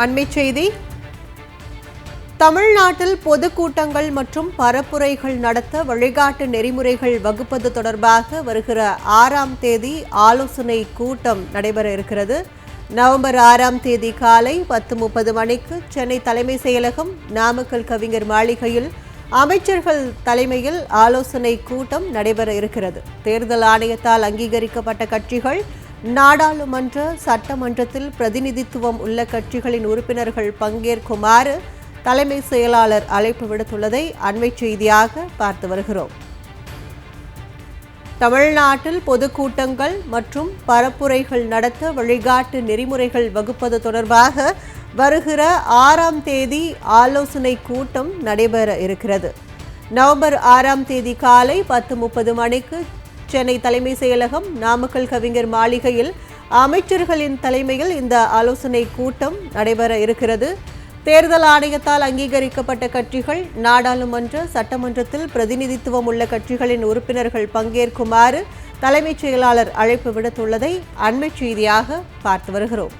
அண்மைச் செய்தி. தமிழ்நாட்டில் பொதுக்கூட்டங்கள் மற்றும் பரப்புரைகள் நடத்த வழிகாட்டு நெறிமுறைகள் வகுப்பது தொடர்பாக வருகிற ஆறாம் தேதி ஆலோசனை கூட்டம் நடைபெற இருக்கிறது. நவம்பர் ஆறாம் தேதி காலை பத்து முப்பது மணிக்கு சென்னை தலைமை செயலகம் நாமக்கல் கவிஞர் மாளிகையில் அமைச்சர்கள் தலைமையில் ஆலோசனை கூட்டம் நடைபெற இருக்கிறது. தேர்தல் ஆணையத்தால் அங்கீகரிக்கப்பட்ட கட்சிகள் நாடாளுமன்ற சட்டமன்றத்தில் பிரதிநிதித்துவம் உள்ள கட்சிகளின் உறுப்பினர்கள் பங்கேற்குமாறு தலைமை செயலாளர் அழைப்பு விடுத்துள்ளதை அண்மை செய்தியாக பார்த்து வருகிறோம். தமிழ்நாட்டில் பொதுக்கூட்டங்கள் மற்றும் பரப்புரைகள் நடத்த வழிகாட்டு நெறிமுறைகள் வகுப்பது தொடர்பாக வருகிற ஆறாம் தேதி ஆலோசனை கூட்டம் நடைபெற இருக்கிறது. நவம்பர் ஆறாம் தேதி காலை பத்து முப்பது மணிக்கு சென்னை தலைமை செயலகம் நாமக்கல் கவிஞர் மாளிகையில் அமைச்சர்களின் தலைமையில் இந்த ஆலோசனை கூட்டம் நடைபெற இருக்கிறது. தேர்தல் ஆணையத்தால் அங்கீகரிக்கப்பட்ட கட்சிகள் நாடாளுமன்ற சட்டமன்றத்தில் பிரதிநிதித்துவம் உள்ள கட்சிகளின் உறுப்பினர்கள் பங்கேற்குமாறு தலைமைச் செயலாளர் அழைப்பு விடுத்துள்ளதை அண்மைச் செய்தியாக பார்த்து வருகிறோம்.